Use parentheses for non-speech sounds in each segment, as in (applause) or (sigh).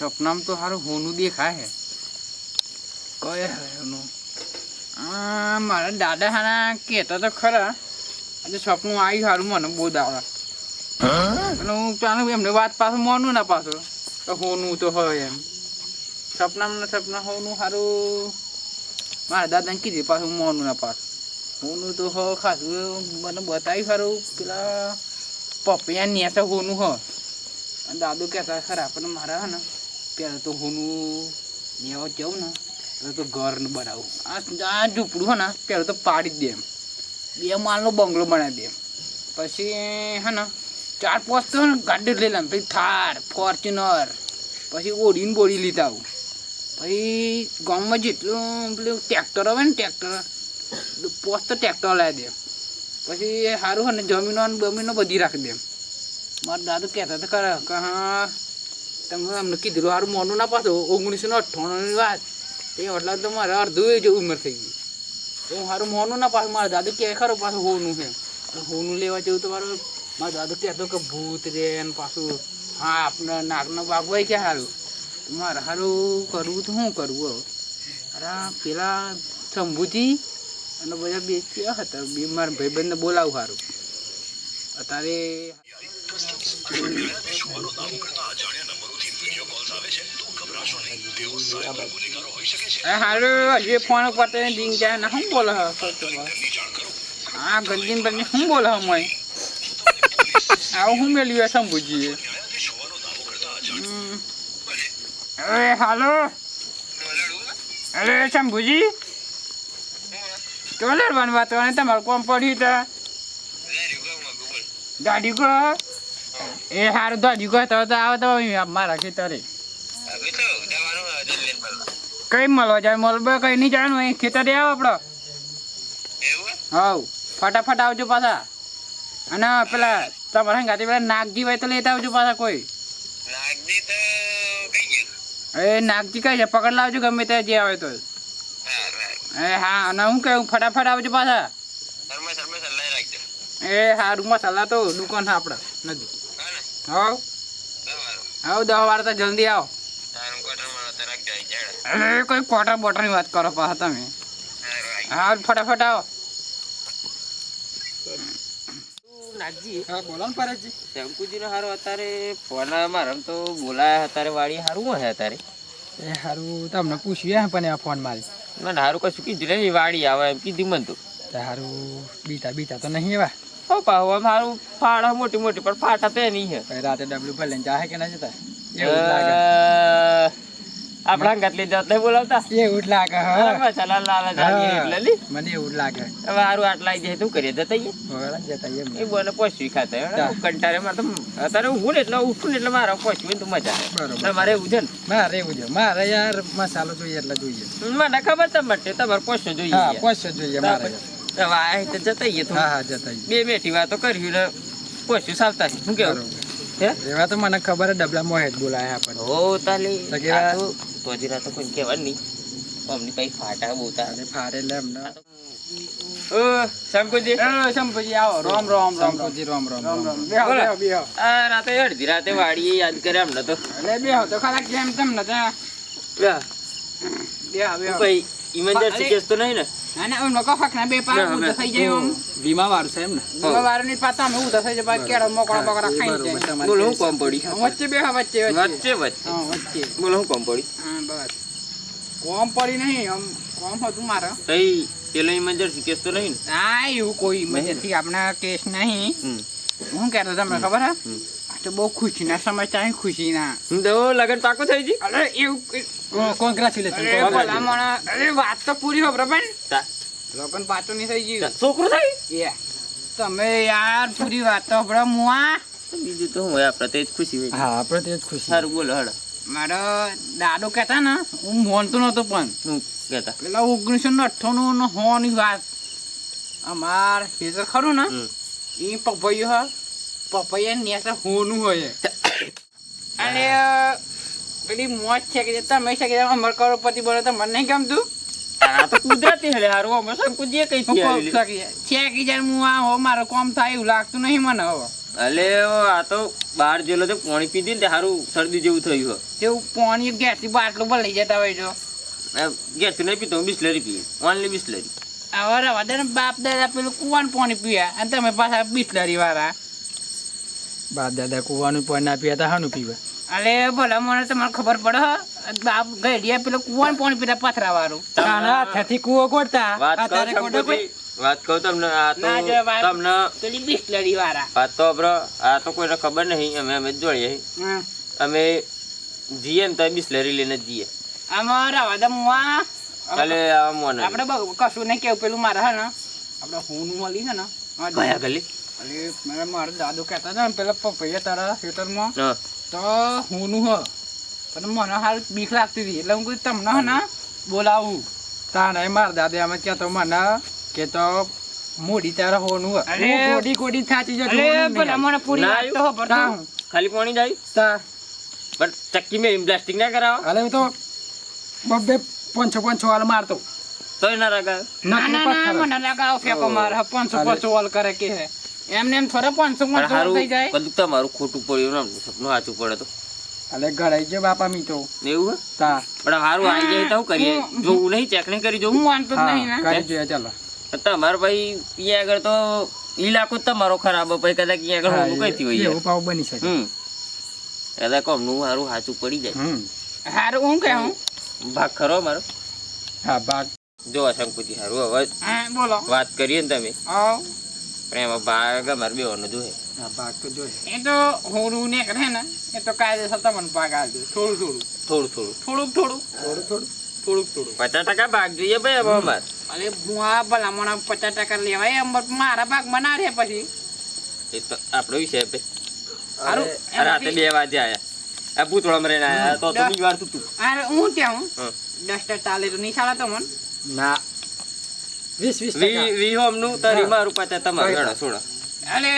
સપનામાં તો સારું હોનું દેખાય હે. કય હે એનું? આ મારા દાદા હારા કહેતા તો ખરા આજે સપનું આવ્યું સારું મને બહુ દાડા અને હું ચાલુ એમને વાત પાછું મોનું ના પાછું તો હોનું તો હોય એમ. સપનામાં ને સપના હોનું સારું મારા દાદાને કીધી પાછું મોનું ના પાછું. હોનું તો હો ખાસું મને બતાવ્યું સારું પેલા પપૈયા નેસા હોનું હ દાદુ કહેતા ખરા પણ મારા હે ને પહેલાં તો હોનું લેવા જાઉં ને એટલે તો ઘર બનાવું. આ આ ઝૂંપડું હે ને પહેલાં તો પાડી જ દે એમ બે માલનો બંગલો બનાવી દે પછી હે ને, ચાર પાંચ તો ગાડી લઈ લેમ. પછી થાર, ફોર્ચ્યુનર, પછી ઓડીને બોડી લીધા આવું. પછી ગામમાં જેટલું પેલું ટ્રેક્ટર આવે ને ટ્રેક્ટર પોસ્ટ તો ટ્રેક્ટર લાવી દે પછી સારું હોય ને, જમીનો બમીનો બધી રાખી દે મારા દાદુ કહેતા તો ખરા કે હા તમે અમને કીધું મારું મોનું ના પાછું ઓગણીસો ને અઠ્ઠાણુંની વાત. એ એટલા તો મારે અડધું જ ઉંમર થઈ ગઈ. તો સારું મોનું ના પાછું મારા દાદુ કહે ખરો પાછું હોનું છે. હોનું લેવા જવું તો મારું, મારા દાદુ કહેતો કે ભૂત રે ને પાછું હા આપણે નાકનો હોય કે સારું મારે સારું કરવું તો શું કરવું હવે? અરે પેલા શંભુજી અને બધા બે ક્યાં હતા, બે મારા ભાઈબંધને બોલાવું સારું અત્યારે હારું હજી ફોન પતે દીન જાય શું બોલે હે? હા ગંદીન બંદી શું બોલે આવું શું મેળવ્યું હમ. અરે, હાલો. અરે શંભુજી તો લડવાની વાત કરવાની? તમારું કોમ પડ્યું તા. દાદી કો એ હારું દાદી કો તો તો આવો, તો મારા ખેતરે. કઈ મળવા જાય? મળવા કઈ નહીં જવાનું અહીં ખેતરે આવો આપડો. હવ ફટાફટ આવજો પાછા. અને પેલા તમારા ગાતી પેલા નાગજી હોય તો લેતા આવજો પાછા કોઈ. એ નાગજી કઈ છે? પકડ લાવજો ગમે ત્યાં જે આવે તો. એ હા અને હું કહું ફટાફટ આવજો પાછા. એ હારું મસાલા તો દુકાન છે નથી નજીક. હવ. હવ દવા વાર તો જલ્દી આવો. અરે કોઈ ક્વાર્ટર બોટરની વાત કરો પા તમે. હા ફટાફટ આવો. નાગજી. હા બોલો ને પરેશજી. શંકુજી હારો અત્યારે ફોન મારા તો બોલાયા અત્યારે વાળી હારું હે અત્યારે. એ હારું તમને પૂછ્યું પણ આ ફોન મારી. મને હારું કશું કીધું નહીં વાડી આવે એમ કીધું મને તો. હારું બીતા બીતા તો નહીં એવા? હો પાહો ફાડા મોટી મોટી પણ ફાટા તે નહીં હે. રાતે ડબલું ભલે જાહે કે ના જતા? એવું લાગે અ, આપણા ગતલી જાત બોલાવતા? એ જ લાગે હા. ચલા લાલા જાડીએ એટલે લી. મને એવું લાગે. હવે હારું આટલા આવી જાય તું કરીએ? જતા. હવે જતા એ બોલે પોસવી ખાતે. કંટારે માર તો અત્યારે હું એટલે ઉઠું એટલે મારે પોસવી તો મજા આવે. બરોબર. તમારે એવું ને. મારે છે. મારે યાર મસાલો જોઈએ એટલે જોઈએ. મને ખબર તમારે તમારે પોસવું જોઈએ. હા યાર. જોઈએ મારે. હવે આ તો જતાઈએ તો હા હા જતા બે મેઠી વાતો કરી ને પોસ્યું સાવતા શું કેવું? એવા તો મને ખબર ડબલા મોહેજ બોલાયા આપણને હો તાલી તો? આ તો કોઈ કેવા નહીં. અમની કઈ ફાટા બોતા અને ફારે એટલે એમને ઓ શંકુજી. શંભુજી આવો. રામ રામ રામ શંકુજી રામ રામ રામ રામ. બેહો. બેહો બેહો. આ રાતે અડધી રાતે વાડીએ યાદ કરે અમને તો. એટલે બેહો તો ખરા કેમ તમને ત્યાં બેહો બેહો. ભાઈ અરે. કેસ તો નહીં ને? અને એમનો કફક ના બે પાર ના, ઉધા થઈ જાય આમ વીમા વાળું છે એમ ને વીમા વાળાની પાતા અમે ઉધા થઈ જાય બાકી કેળો મોકળા બકરા ખાઈ જાય. બોલો હું કોમ પડી? વચ્ચે બે વચ્ચે વચ્ચે. વચ્ચે વચ્ચે. હા વચ્ચે. બોલો હું કોમ પડી? હા બસ. કોમ પડી નહીં આમ કોમ હતું મારે. તઈ પેલો ઇમરજન્સી કેસ તો નહીં હા એવું કોઈ ઇમરજન્સી આપણા કેસ નહીં. ને હું કહેતો તમને ખબર હે? તો બહુ ખુશીના સમાચાર ખુશીના. તો લગન પાકો થઈ ગઈ અરે એવું કોંગ્રેચ્યુલેશન અરે વાત તો પૂરી હો બરાબર? લગન લોકોને નહીં થઈ ગયું. છોકરું થઈ એ. તમે યાર પૂરી વાત તો હમણાં મુઆ બીજું તો હું હોય આપણે તો જ ખુશી હોય. હા આપણે તો જ ખુશી. સારું બોલો હળ મારો દાદો કહેતા ને હું મોનતો નતો પણ. હું કહેતા. પેલા ઓગણીસો ને અઠ્ઠાણું નો હોની વાત. અમાર ખેતર ખરું ને. એ પપૈયું હ. પપૈયા નેસા હોનું હોય અને પેલી મોજ છે કે તમે છે કે અમર કરોડપતિ બોલે તો મને નહીં ગમતું? આ તો કુદરતી હલે હારું અમે શંકુજીએ કઈ હું થી કહું આવેલી. છું કે છે કે જ્યારે હું આ હો મારો કોમ થાય એવું લાગતું નહીં મને હવે અલે આ તો બહાર જેલો તો પાણી પીધી ને હારું શરદી જેવું થયું હોય તેવું પાણી ગેસથી બાટલો પર લઈ જતા હોય છો ગેસ નહીં પીતો બિસ્લરી પીએ ઓનલી બિસ્લરી. હવે રવા દે બાપ દાદા પેલું કુવાનું પાણી પીયા અને તમે પાછા બિસ્લરી વાળા બાપ દાદા કુવાનું પાણી ના પીતા હાનું પીવા. અરે ભલા મને તમારે ખબર પડે બાપ ગઈડિયા પેલો કુવાનું પાણી પીતા પથરા વાળું તાના હાથેથી કુવો ગોડતા વાત આ કહું કોઈ વાત કહું તમને આ તો. તમને પેલી બિસ્લરી વાળા. વાત તો બ્રો આ તો કોઈને ખબર નહીં. અમે અમે જોડીએ અમે જીએ ને તો બિસ્લરી લઈને જઈએ દે મુઆ. કાલે આ મોને આપણે કશું નહીં કેવું પેલું મારે હે ને. આપણે હું મળી છે ને. ગયા ગલી? અરે મારા મારા દાદુ કહેતા હતા ને પેલા પપૈયા તારા ખેતરમાં તો હું નું હ. પણ મને હાલ બીક લાગતી હતી. એટલે હું કીધું તમને હે ને બોલાવું. તાને માર દાદા અમે કહેતો મને કે તો મોડી તારે હોનું અરે. થાચી જતો અરે મને પૂરી વાત તો. ખાલી પાણી જાય તા. પણ ચક્કી મેં પ્લાસ્ટિક ના કરાવો? અલે હું તો બબ્બે પાંચસો પાંચસો વાળ મારતો. તોય ના ના ના ના. મને લગાવ ફેંકો મારે. પાંચસો અરે. પાંચસો વાલ કરે કે હે. એમને એમ થોડા પાંચસો પણ પાંચસો થઈ જાય. કદુક તમારું ખોટું પડ્યું ને સપનું સાચું પડે તો. અલે ઘડાઈ ગયો બાપા મી તો. એવું હે? તા. પણ હારું આવી જાય તો કરીએ. જો હું- નહીં ચેક નહીં કરી હું. જોવું માનતો નહીં ને. કરી જોઈએ ચાલો. તમારો ભાઈ ત્યાં આગળ તો ઈલાકો જ તમારો ખરાબ પછી કદાચ ત્યાં આગળ હું હોનું હોય એવું પાવ બની શકે. હમ. કદાચ કોમનું હારું સાચું પડી જાય. હમ. હારું હું કહું ભાગ ખરો મારો? હા ભાગ. જો શંકુજી હારું હવે બોલો. વાત કરીએ ને તમે. આવ પણ એમાં ભાગ અમારે બે હા તો જોઈએ એ તો હોરું ને રહે ને એ તો કાયદેસર તમને પાક આવજો થોડું થોડું. થોડું થોડું. થોડુંક થોડું થોડું થોડું. થોડુંક થોડું પચાસ ટકા ભાગ જોઈએ ભાઈ હવે અમારે. અરે ભૂવા ભલામણ પચાસ ટકા લેવાય મારા ભાગ ના રહે પછી. એ તો આપણો વિષય ભાઈ. હારું રાતે બે વાગે આયા. આ ભૂતળામાં રહીને આયા. તો તો બીજી વાર તું તું. અરે હું ત્યાં હમ. ડસ્ટર ચાલે તો નહીં ચાલે તો મન? ના વીસ વીસ વી ટકા. તારી મારું પચાસ તમારું. કઈ છોડો. અરે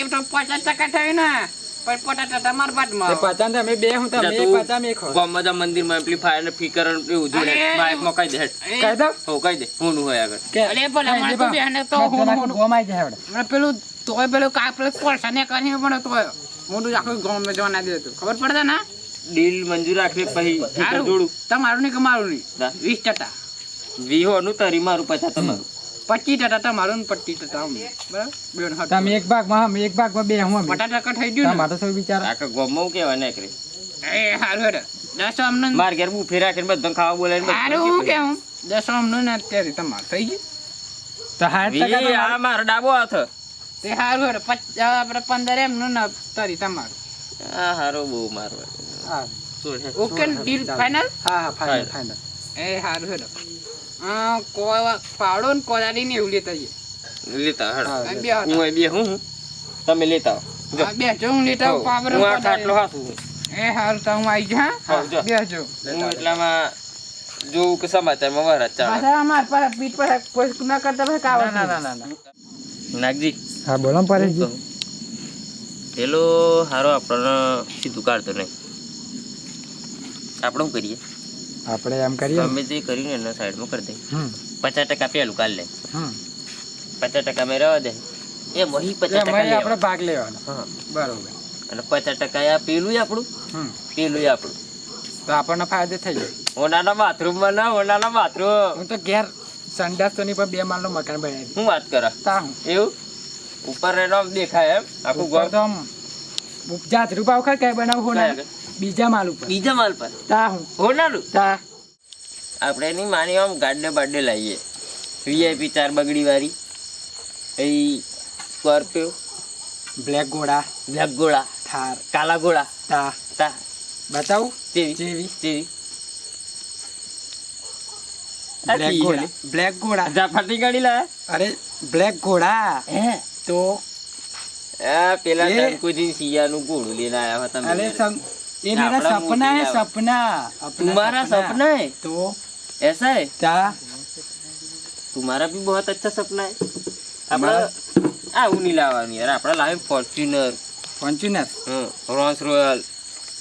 એ તો પચાસ ટકા થયું ને. મેં ને ને પેલું તોય પેલું કાંઈ પેલું કોલસા ને કરી પણ તોય. મોટું આખું ગામ જવા ના દેતું ખબર પડે ને? ડીલ મંજૂર રાખવી પછી જોડું. તમારું નહીં કે મારું નહીં. વીસ ટકા. વી તરી તારી મારું પચાસ તમારું. પચી ટકા તમારું ને પચીસ ટકા બરાબર. તમે એક ભાગમાં એક ભાગમાં બે હું અમે પચાસ ટકા થઈ ગયું ને? સૌ વિચાર આખા ગોમો કેવા ને કરે? એ હારું હેડ. દસો અમને માર ઘેર હું ફેરા કરીને બધાને ખાવા બોલે હારું હું. કેવું દસો અમને ને અત્યારે તમારે થઈ ગયું. તો હાથ ટકા આ મારો ડાબો હાથ. તે હારું હેડ. પચ આપણે પંદર એમનું ને તરી તમારું. આ હારો બહુ મારો. હા. ઓકે ડીલ ફાઇનલ હા. હા ફાઇનલ ફાઇનલ. એ હારું હેડો. પાવડો ને કોદાળી ને એવું લેતા જઈએ. લેતા હા, બે. હું બે હું? હું. તમે લેતા. બે જો. હું લેતા પાવડો હું આ ખાટલો હાથું એ હારું તો હું આવી જા બે જો. હું એટલામાં જોઉં કે સમાચારમાં વરસ ચાલે. અમાર પાસે પીઠ પર કોઈ ના કરતા ભાઈ કાવત ના ના ના ના. નાગજી. હા બોલો પરેશજી. પેલો હારો આપણને સીધું કાઢતો નહીં. આપણે શું કરીએ? આપણે એમ કરીએ. ગમે તે કરીને એના સાઈડમાં કરી દે પચાસ ટકા પેલું કાલ લે. પચાસ ટકા મેં રહેવા દે. એ વહી પચાસ ટકા આપણે ભાગ લેવાનો. હા. બરોબર. અને પચાસ ટકા આ પેલું આપણું. પેલું આપણું. તો આપણને ફાયદો થઈ જાય ઓનાના બાથરૂમમાં ના ઓનાના બાથરૂમ. હું તો ઘેર સંડાસ તો નહીં પણ બે માળનું મકાન બનાવી હું વાત કરા? તા એવું? ઉપર એનો દેખાય એમ? આખું ઘર તો આમ જાત રૂપા વખત કઈ બનાવું આગળ? બીજા માલ ઉપર. બીજા માલ પર? તા હું. હોનારું તા. આપણે એની માની આમ ગાડે બાડે લાવીએ. વીઆઈપી ચાર બગડી વાળી. એ સ્કોર્પિયો. બ્લેક ઘોડા બ્લેક ઘોડા થાર. કાલા ઘોડા તા. તા. બતાવું? તેવી. તેવી તેવી. બ્લેક ઘોડા બ્લેક ઘોડા જાફાટી ગાડી લાયા અરે બ્લેક ઘોડા હે? તો? પેલા ટંકુજી સિયાનું ઘોડું લઈને આવ્યા હતા અરે ये मेरा अपना सपना है मोती लाओ। सपना अपना तुम्हारा सपना है तो ऐसा है क्या तुम्हारा भी बहुत अच्छा सपना है આપણે આવું નહીં લાવવાનું યાર આપણે લાવે Fortuner Fortuner Rolls Royce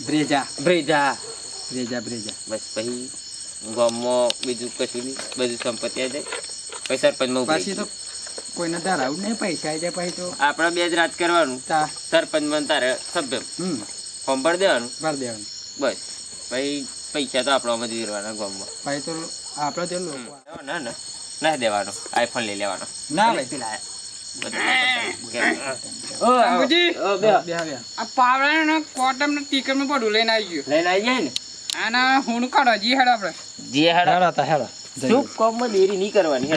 Brezza Brezza Brezza Brezza બસ પછી ગામમાં બીજું કશું નહીં બધું સંપત્તિ આવી જાય પછી સરપંચમાં ઉભરાઈ પછી તો કોઈને ધરાવું નહીં પૈસા આવી જાય પછી તો આપણે બે જ રાજ કરવાનું તા સરપંચ બન તારે સભ્ય હમ ફોર્મ ભરી દેવાનું? ભરી દેવાનું. બસ. ભાઈ પૈસા તો આપણામાં જ વેરવાના ગામમાં. ભાઈ તો આપણે તો લોકો ના ના ના. દેવાનો. આઈફોન લઈ લેવાનો. ના ભાઈ. પેલા બાબુજી. ઓ, બે. બે બે. આ પાવડા કોટમ ને ટીકરનું બધું લઈને આવી ગયું. લઈને આવી જાય ને? આના હું કાઢો જી હેડ આપણે. જે હેડા. હેડો તા હેડો. શું કોમમાં દેરી નહીં કરવાની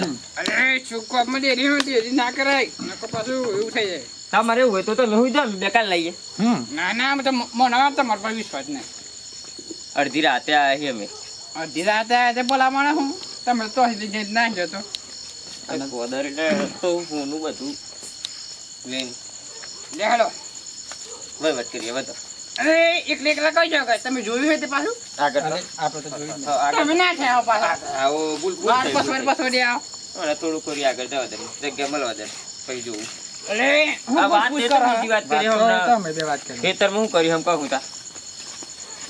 ના કરાય. નકર પાછું એવું થઈ જાય. તમારે એવું હોય તો તમે હું જાવ બેકાર લઈએ. ના ના અમે તો મને તમારા પર વિશ્વાસ નહીં. અડધી રાતે આવ્યા અમે. અડધી રાતે આજે બોલાવવાના હું. તમે તો હજી જઈ ના જતો અને ગોદર એટલે તો ફોનું બધું. લઈને લે ભાઈ વાત કરીએ બધો અરે એકલે એકલા કઈ જાવ તમે જોયું હોય તે પાછું? આગળ આપણે તો જોયું તો તમે ના થયા પાછા. આવો બુલ બુલ વાર થઈ પસવડ આવો. અને થોડું કરી આગળ જવા દે. જગ્યા મળવા દે. પછી જોવું. અરે હું આ પૂછ એ તો વાત વાત કરી તો હમણાં. અમે બે વાત કરી. ખેતરમાં હું કર્યું એમ કહું તા.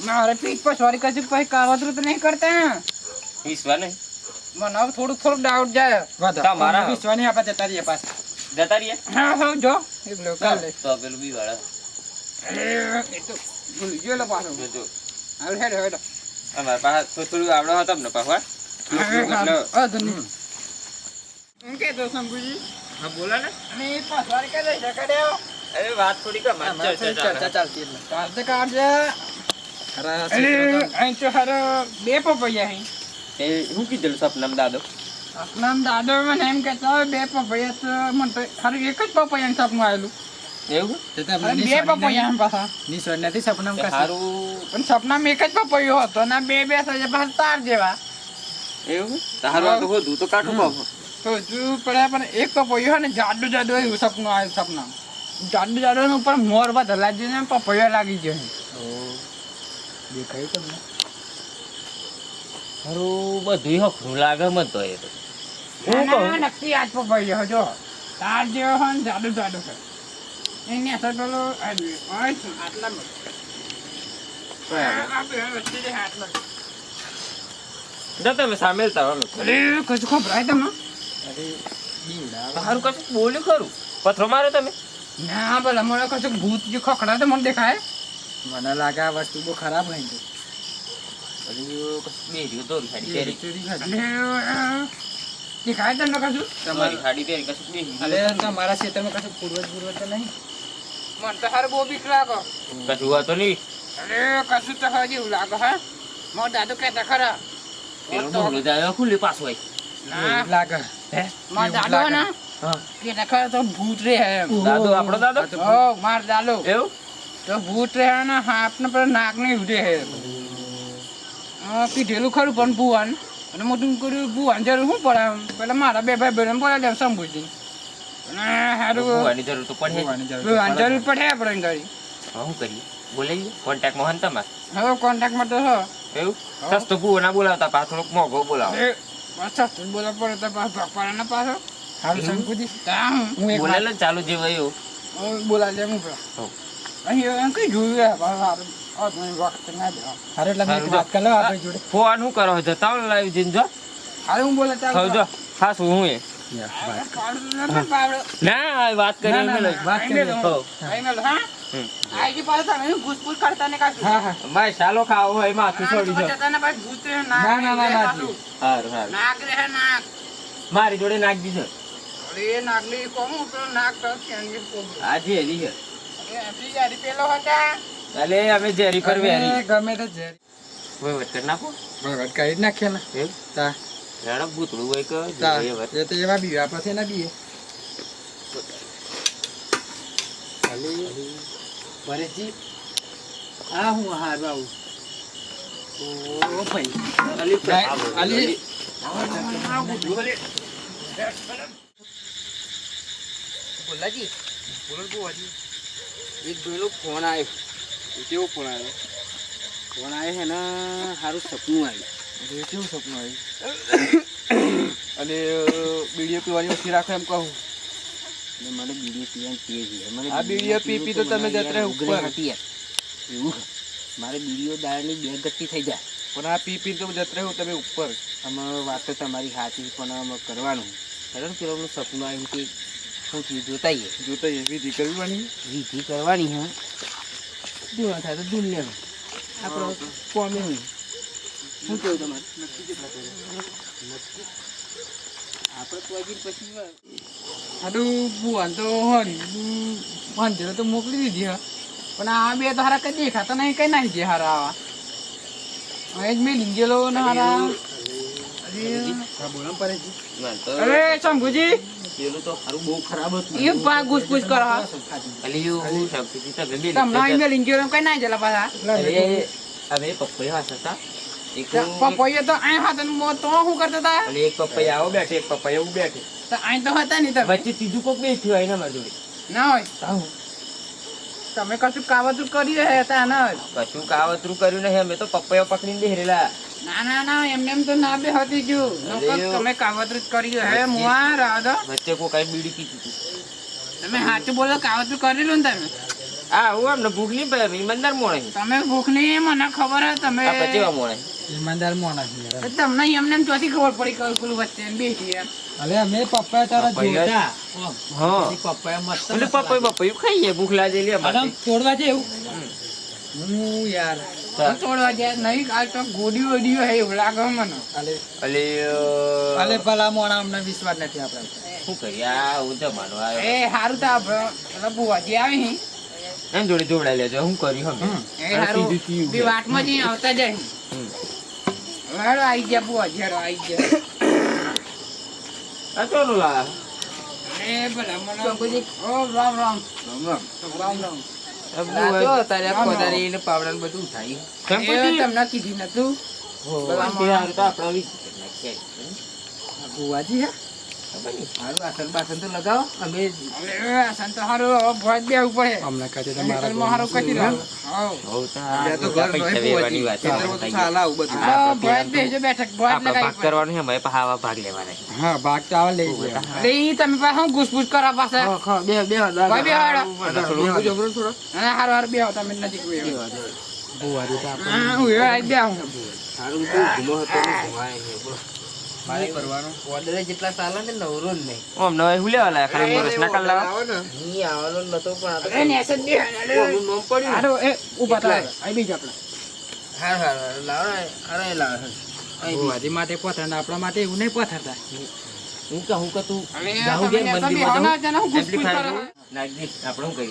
મારે પીઠ પર સોરી કશું પછી કાવતરું તો નહીં કરતા. વિશ્વા નહીં. મને હવે થોડુંક થોડુંક ડાઉટ જાય. તમારા- તમને વિશ્વાની આપણે જતા રહીએ પાછા. જતા રહીએ? હા હા જો. એકલો કાલે તો પેલું બી વાળા. એ તો ભૂલી ગયો લે પાછો. જો હવે હેડ હેડ. અમાર પાસે થોડું આવડો હતો ને પાછો હા? એટલે ધન્ય. કે તો શંભુજી હા બોલો ને. અને એ પાછવાડી કઈ લઈ શકે અરે વાત થોડી કમ ચર્ચા ચાલતી એટલે. કાઢતે કાઢજે અરે અરે અહીં તો હારો બે પપૈયા અહીં એ હું કીધેલું સપનામ દાદો? સપનામ દાદો મને એમ કહેતા હોય બે પપૈયા તો મને હારું એક જ પપૈયાનું સપનું આવેલું. એવું? તે બે પપૈયા? પાછા. નથી સપનામાં? સારું પણ સપનામ એક જ પપૈયો હતો ને બે બે થઈ પાછા તાર જેવા. એવું? તારું આ તો હોતું તો કાઢું બાપુ તો હજુ પડે પણ એક પપૈયો હોય ને જાડું જાડું એવું સપનું આવે સપના જાડું જાડું ઉપર મોર બધા લાગી ને પપૈયો લાગી ગયો દેખાય તમને? સારું બધું ખરું લાગે મત તો એ નક્કી આજ પપૈયો જો. તાર જેવો હોય ને જાડું જાડું છે એની અસર પેલો તમે સામેલ તારો ખબર કશું તારું કશું બોલ્યું ખરું? પથરો મારો તમે? ના ભલા મને કશું ભૂત જે ખખડા તો મને દેખાય? મને લાગે આ વસ્તુ બહુ ખરાબ હોય અ, દેખાય તમને કશું? તમારી ખાડી પહેરી કશું અરે તમારા ખેતરમાં કશું પૂર્વજ પૂર્વજ તો નહીં? મન તો હારું બહુ બીક લાગે. કશું વાતો નહીં. અરે કશું તો હજી લાગે હા? મારો દાદુ કહેતા ખરા. પેલું ઢોલું જાય ખુલ્લી હોય એવું લાગે. હે? મારો દાદો હે ને? હા. તો ભૂત રે એમ. દાદો આપણો દાદો? ઓ માર દાદો. એવું? તો ભૂત રે ને હાથને પેલા નાક ને ઉડે હે ખરું પણ ભુવાન. અને મોટું કર્યું ભુવાન જરૂર શું પડે પેલા મારા બે ભાઈ બહેનો બોલા દે સંભુજી હારું હોવાની જરૂર તો પડે. જરૂર પડે. આપણે ઘડી શું કરીએ? બોલાઈએ? કોન્ટેક્ટમાં હન તમારે? હવે કોન્ટેક્ટમાં તો હો. એવું? સસ્તો ભૂવો ના બોલાવતા પાછો મોઘો બોલાવો. પાછા બોલા પડે તો પાછો ભગવાનના પાછો. હારું શંકુજી હું? હું એક બોલે ચાલુ જે વયો બોલા લે હું પેલા. અહીં એમ કઈ જોયું હે પાછું વખત ના દેવા હારું એટલે વાત કરી આપણે જોડે. ફોન શું કરો તમે લાવી જઈને જો. હું બોલે ચાલ જો. હા હું એ? ન વાત કરી. વાત કરી મેલો. હો. અહીં મેલો, હા હમ. આઈ પાછો તમે ઘૂસપૂસ કરતા ને કાશું હા હા. ભાઈ ચાલો ખાવો હોય માથું છોડી દો. જતા ને પાછું ભૂત ના, ના, ના, ના, પાછું. સારું સારું નાક રે નાક. મારી જોડે નાક દીધો. અરે નાગલી કોમ? પેલો નાક તો કેંગી કોમ. આ ઝેરી છે. એ યારી પેલો હતા. અલે અમે ઝેરી પર વેરી. અરે, ગમે તે કરી નાખો? ભગત કરી જ નાખીએ ને. એ તા. રાડો ભૂતળું હોય કે તા. જોઈએ એ તો એવા બીવે આપણે છે બીએ. પરેશજી આ હું હારું આવું. ઓ ભાઈ. અલી અલી. બોલાજી. બોલો બુવાજી એક ભાઈનો ફોન આવ્યો કેવો ફોન આવ્યો ફોન આવ્યો હે ને સારું સપનું આવ્યું. કેવું સપનું આવ્યું? અને બીડીઓ પીવાની ઓછી રાખો એમ કહું. મને બીડી પીવાની પીએ છે. મને આ બીડીઓ પી પી તો તમે જતા ઉપર. હતી એવું? મારે બીડીઓ દાળની બે ગટ્ટી થઈ જાય. પણ આ પી પી તો જત રહ્યું તમે ઉપર. આમાં વાત તો તમારી સાચી પણ અમે કરવાનું. હેડો ને સપનું આવ્યું કે શું થયું? જોતાઈએ. આવીએ જોતા એ વિધિ કરવી વિધિ કરવાની હા. થાય? તો દુનિયાનું. આપણો કોમે હોય શું તમારે? આપણે પછી આટલું ભુવાન તો હરી તો મોકલી દીધી હા. પણ આ બે તો હારા કઈ દેખાતા નહીં કઈ નાખી છે હારા આવા. અહીં જ મેં લીંગેલો ને હારા. અરે શંભુજી. પેલું તો સારું બહુ ખરાબ હતું. એ પા ઘૂસપૂસ કરો અલી હું શાકભાજી તો ગમે તમને અહીં મેં લીંગેલો કઈ નાખી જેલા પાછા. અરે હવે પપૈયા હતા. એક પપૈયા તો અહીં હતા તો શું કરતા હતા? એક પપૈયા આવો બેઠે એક પપૈયા એવું બેઠે. અહીં તો હતા નહીં તમે. વચ્ચે ત્રીજું કોક બી થયું એના મારી ના હોય. તમે કશું કાવતરું કરી રહ્યા હતા ના હોય. કશું કાવતરું કર્યું નહીં અમે તો પપૈયા પકડીને બેહરેલા. ના ના ના એમને એમ તો ના બે હતી અરે તમે કાવતરું જ કર્યું હે મુઆ રાધો. વચ્ચે કોઈ કઈ બીડી પીતી તમે સાચું બોલો કાવતરું કરેલું ને તમે? આ હું એમને ભૂખ નહીં પડે ઈમાનદાર મોણે તમે ભૂખ નહીં મને ખબર હે તમે કેવા મોણે? ઈમાનદાર માણસ તમને એમને એમ ચોથી ખબર પડી કે પેલું વચ્ચે એમ અલે અમે પપ્પા તારા જોતા. હા. પછી મસ્ત એટલે પપૈયું પપૈયું ખાઈએ ભૂખ લાગે લે આરામ તોડવા છે એવું? હું યાર. તોડવા જાય નહીં કાલ તો ગોડી હે એવું લાગે મને. અલે. અલે અલે ભલા મોણા અમને વિશ્વાસ નથી આપડે. શું કરી આ હું તો માનવા એ હારું તો આપણે બુવાજી આવી હી. એમ જોડે જોડાઈ લેજો હું કરી હમ. એ હારું. બી વાટમાં જઈને આવતા જાય. વાળો આવી ગયા બુવાજી હેડો આવી ગયા. આ ચોરું લાવે એ ભલા મને ઓ રામ રામ. રામ રામ. રામ રામ. તમને કીધી નતું. હારું તો આપણે બધા ઘર પૈસા ઘૂસપૂસ બે બે બે હારું બેહો તમે નજીક આપણે હા, મારે કરવાનું ઓર્ડર જેટલા સાલ ને નવરો જ નહીં ઓમ નવાઈ હું લેવા લાયા? ખાલી મોરસ ના કાઢ લાવા? નહીં આવવાનો નતો પણ આ તો અરે નેસે જ બેહો, અરે. પડ્યું ને? એ ઊભા થાઓ. એટલે. આઈ બીજો આપણે. હાર હાર હાર લાવો અરે લાવો ભુવાજી માટે પથાર આપણા માટે એવું નહીં પથારતા હું કહું કે તું અરે, જાઉં કે મંદિરમાં જાઉં? જોઉં? દે.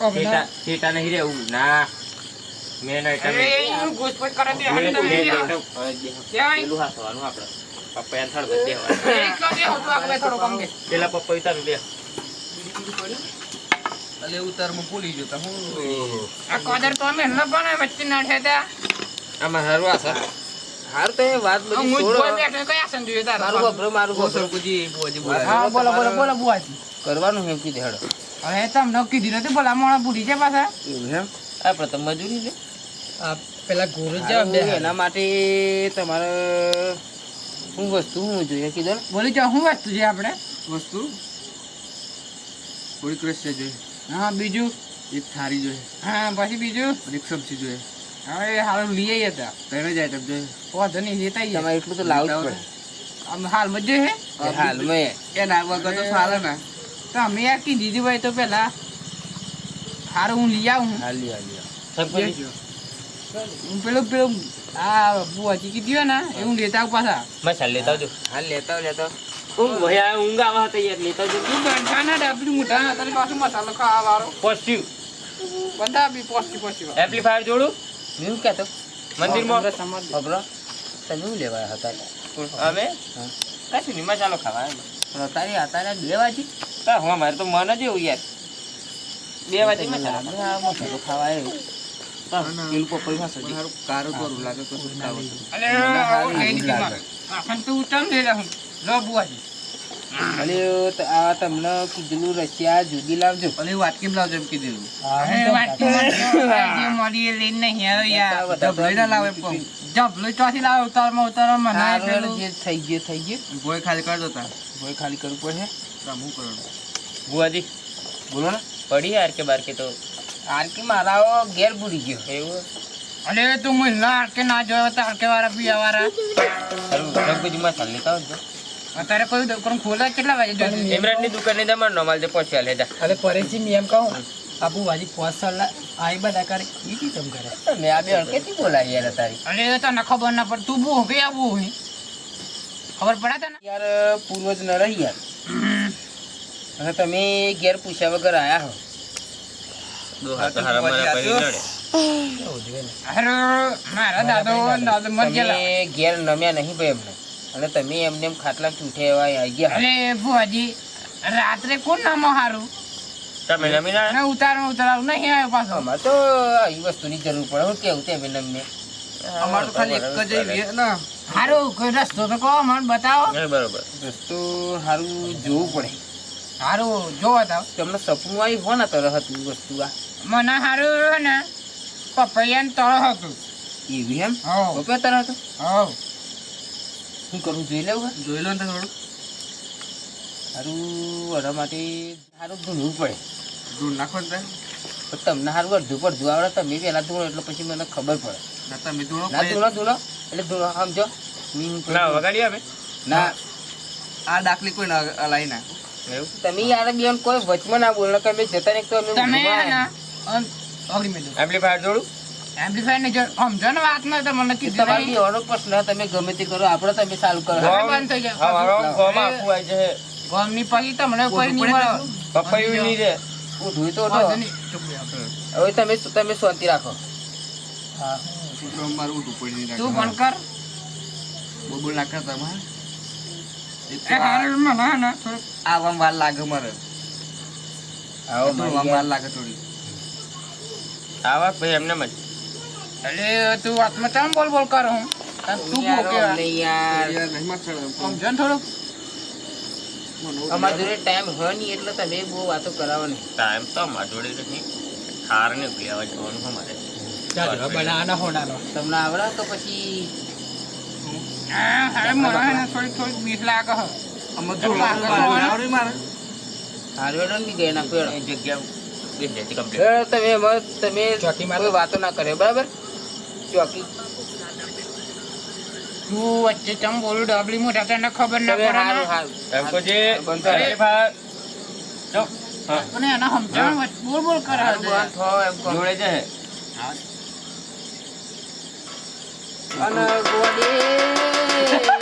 આપણે શું નહીં રહેવું. ના. મેન કરો આપણે. પપૈયાને થડ બધે દેવાનું. એ (laughs) એકલો બેહો, તું આગળ થોડો કમ બેસ. પેલા પપૈયું તારું બે. એટલે ઉતારમાં ભૂલી ગયો તા હું આ કોદર તો અમે ન પણ વચ્ચે ના ઠેતા આમાં હરવા સર. હાર તો વાત હું બધી છોડો બોલ બેઠો, કઈ આસન જોઈએ તારે? મારું ગભરો મારું ગભરો બુજી બુજી હા, બોલો, બોલો, બોલો, બુઆજી. કરવાનું એમ કી દેડો હવે તમને કીધું નથી બોલા મોણા ભૂલી છે પાછા એવું એમ આ પ્રથમ મજૂરી છે આ પેલા ગોરજ બે એના માટે તમારે શું વસ્તુ હું જોઈએ કીધું ને? બોલી જાઓ શું વસ્તુ છે આપણે? વસ્તુ? થોડીક રસ્યા જોઈએ. હા બીજું? એક થારી જોઈએ. હા પછી બીજું? એક સબ્જી જોઈએ. હવે હાલ લઈ આવીએ હતા ત્રણ જાય આઈટમ જોઈએ. વાંધો નહીં લેતા આવીએ. તમારે એટલું તો લાવું પડે. આમ હાલમાં જ જોઈએ? હાલમાં એના વગર તો ચાલે ને. તો અમે આ કીધી દીધી ભાઈ તો પેલા હારું હું લઈ આવું હાલી લઈ શાકભાજી? હું પેલું પેલું આ બુઆજી કીધી હોય ને એ હું લેતા આવું પાછા. મસાલા લેતા આવજો. હાલ લેતા આવ, લેતા. ઊંઘ ભાઈ આ ઊંઘ આવા હતા યાર લેતા આવજો. તું બેઠા ના ડાબલી મોઢા તારી પાછું મસાલો ખાવા વાળો. પોસ્ટિવ. બધા બી પોસ્ટિવ પોસ્ટિવ. એમ્પ્લીફાયર જોડું? મેં શું કહેતો મંદિરમાં? ખબરો તને હું લેવા હતા? અમે હા. કશું નહીં મસાલો ખાવા? તારી અત્યારે બે વાજી હા હું અમારે તો મન જ એવું યાર. બે વાજી મસાલો આ મસાલો ખાવા આવ્યો કારું કરું લાગે અલે. મારે. તું લો બુઆજી આ તમને કીધેલું રશિયા જુદી લાવજો. વાત કેમ લાવજો એમ કીધેલું? અરે વાત મળી લઈને નહીં આવ્યો યાર. ના લાવે એમ કહું જબલું ચોથી લાવ ઉતારમાં ઉતાર મને પેલું જે થઈ ગયું થઈ ગયું. ગોય ખાલી કરી દો તાર. ગોય ખાલી કરવું પડે. તો હું કરવાનું બુઆજી બોલો ને. પડી યાર કે બાર કે તો આરકી મારા ઘેર ભૂલી ગયો. એવું? અરે તું મને ના કે ના જોયો તો આરકે વાળા પીવા વાળા રઘુજીમાં ચાલ લેતા આવજો. અત્યારે કોઈ દુકાન ખોલા કેટલા વાગે જશે ઇમરાનની દુકાને તમારે નોમાલ જે પહોંચ્યા લેતા. અરે પરેશજી મેં એમ કહું આપું વાજી પાંચ સાલ આઈ બધા કરે એ કી તમ કરે? મેં આ બે અડકેથી બોલાવી યાર તારી. અરે તને ખબર ના પડે તું બહુ કે આવું હોય ખબર પડે તને? યાર પૂર્વજ ન રહી યાર અને તમે ઘેર પૂછ્યા વગર આયા હો. અરે મારા દાદો દાદો મર ગયેલા. તમે ઘેર નમ્યા નહીં ભાઈ એમને અને તમે એમને એમ ખાટલા ચૂંટે એવા આવી ગયા. અરે ભુવાજી રાત્રે કોણ નામો હારું? અને ઉતારો ઉતારો નહીં આવ્યો પાછો. અમારે તો આવી વસ્તુની જરૂર પડે હું કેવું તે અમને અમારે તો ખાલી એક જ એવી ને. હારું કોઈ રસ્તો તો કહો મને બતાવો. બરોબર. રસ્તો સારું જોવું પડે. હારું જોવો તો તમને સપનું આવી હો ને તરહ હતું વસ્તુ આ. મને સારું ને પપૈયાનું તળ હતું. એવી એમ? પપૈયા તરહ હતું? હવ શું કરું જોઈ લેવું જોઈ લો ને થોડું. સારું વડા માટે સારું ધૂણવું પડે. દૂર નાખો ને તમને સારું અડધું પર ધુવા આવડે તમે પેલા ધોળો એટલે પછી મને ખબર પડે. તમે ધોળો ના ધોળો ધોળો એટલે ધોળો સમજો. ના વગાડી આવે ના. આ દાખલી કોઈ ના અલાઈ ના એવું તમે યાર બેન કોઈ વચમાં ના બોલો કે અમે જતા ને તો અમે તમે હે ને ઓગળી મેં એમ્પ્લીફાયર જોડું? એમ્પ્લીફાયર ને જો સમજો ને વાતમાં તો મને કીધું તમારી નહીં. પ્રશ્ન તમે ગમે તે કરો આપણે તમે ચાલુ કરો. હવે બંધ થઈ ગયા ગોમની પછી તમને કોઈ નહીં મળે. પપૈયું તો રે. હું ધોઈ તો. હવે તમે તમે શાંતિ રાખો. છોકરો મારું ઉઠું પડી નહીં તું પણ કર. બોલ બોલ નાખતા તમારે એ હારું મને હે ને થોડુંક. વાર લાગે મારે. આવો વાર લાગે થોડી. આવા ભાઈ એમને મત. એટલે તું વાતમાં ચમ બોલ બોલ કર હું. તું બહુ યાર યાર. નહીં માર ચડે. સમજો ને થોડુંક. અમારા જોડે ટાઈમ હોય નહીં એટલે તમે બહુ વાતો કરાવો નહીં ટાઈમ તો અમારા જોડે નથી ઠાર ને લેવા જવાનું અમારે તમને આવડે તો પછી હા હારું મને થોડીક થોડીક બીક લાગે હે. આમાં ધૂણવાનું વાર મારે હારવેડો ની ગયા નાખો એ જગ્યા બેસી જાય છે તમે એમાં તમે ચોકી મારો. વાતો ના કરે બરાબર? ચોકી. તું વચ્ચે ચમ બોલું ડબલી મોટા તને ખબર ના પડે હારું. હારું. એમ કહો જે બંધ કરો. જો, અને એને બોલ બોલ કરે. જોડે છે અને ગોડી. Yay.